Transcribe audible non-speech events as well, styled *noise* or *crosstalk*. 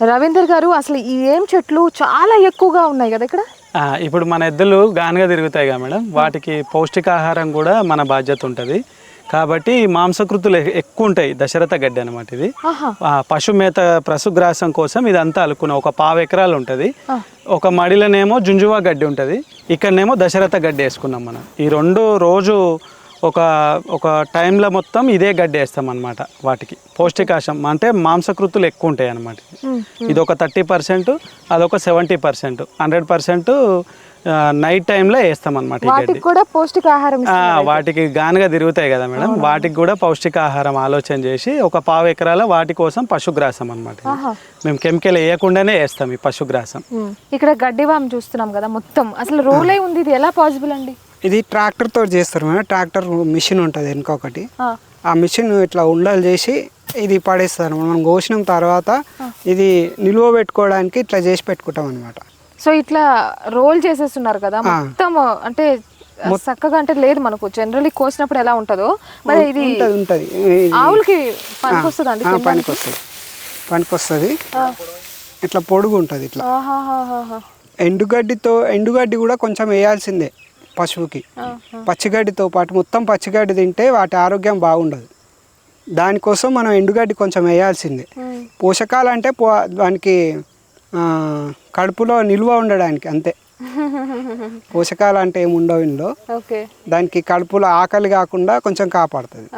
రవీందర్ గారు అసలు ఈ ఏం చెట్లు చాలా ఎక్కువగా ఉన్నాయి కదా ఇక్కడ? ఇప్పుడు మన ఎద్దులు గానుగా తిరుగుతాయి కదా మేడం. వాటికి పౌష్టికాహారం కూడా మన బాధ్యత ఉంటుంది. కాబట్టి మాంసకృతులు ఎక్కువ ఉంటాయి దశరథ గడ్డి అనమాట ఇది. పశు మేత పశుగ్రాసం కోసం ఇదంతా అలుకున్న ఒక పావు ఎకరాలు ఉంటుంది. ఒక మడిలోనేమో జుంజువా గడ్డి ఉంటుంది. ఇక్కడనేమో దశరథ గడ్డి వేసుకున్నాం మనం. ఈ రెండు రోజు ఒక ఒక టైంలో మొత్తం ఇదే గడ్డి వేస్తాం అనమాట వాటికి. పౌష్టికాశం అంటే మాంసకృతులు ఎక్కువ ఉంటాయి అనమాట ఇది ఒక థర్టీ పర్సెంట్ అదొక seventy percent hundred percent night టైంలో వేస్తాం అనమాట వాటికి కూడా పౌష్టికాహారం వాటికి గానుగా తిరుగుతాయి కదా మేడం. వాటికి కూడా పౌష్టికాహారం ఆలోచన చేసి ఒక పావు ఎకరాల వాటి కోసం పశుగ్రాసం అనమాట. మేము కెమికల్ వేయకుండానే వేస్తాం ఈ పశుగ్రాసం. ఇక్కడ గడ్డి వామ్ చూస్తున్నాం కదా మొత్తం. అసలు రోల్ ఉంది ఇది. ఎలా పాసిబుల్ అండి? ఇది ట్రాక్టర్ తోటి చేస్తారు మేడం. ట్రాక్టర్ మిషన్ ఉంటుంది వెనుక ఒకటి ఆ, మిషన్ ఇట్లా ఉండలు చేసి ఇది పడేస్తారు మనం కోసిన తర్వాత ఇది నిలువ పెట్టుకోవడానికి ఇట్లా చేసి పెట్టుకుంటాం అనమాట సో ఇట్లా రోల్ చేసేస్తున్నారు కదా మొత్తం అంటే చక్కగా అంటే లేదు మనకు. జనరల్లీ కోసినప్పుడు ఎలా ఉంటుందో మరి ఇది ఉంటుంది ఆవులకి పనికి అండి పనికి వస్తుంది పనికి వస్తుంది ఇట్లా పొడుగు ఉంటుంది ఇట్లా. ఎండుగడ్డితో ఎండుగడ్డి కూడా కొంచెం వేయాల్సిందే. పశువుకి. పచ్చిగడ్డితో పాటు మొత్తం పచ్చిగడ్డి తింటే వాటి ఆరోగ్యం బాగుండదు. దానికోసం మనం ఎండుగడ్డి కొంచెం వేయాల్సిందే. పోషకాలు అంటే పో దానికి కడుపులో నిల్వ ఉండడానికి అంతే. *laughs* పోషకాలు అంటే ఏమి ఉండవు ఇందులో దానికి కడుపులో ఆకలి కాకుండా కొంచెం కాపాడుతుంది.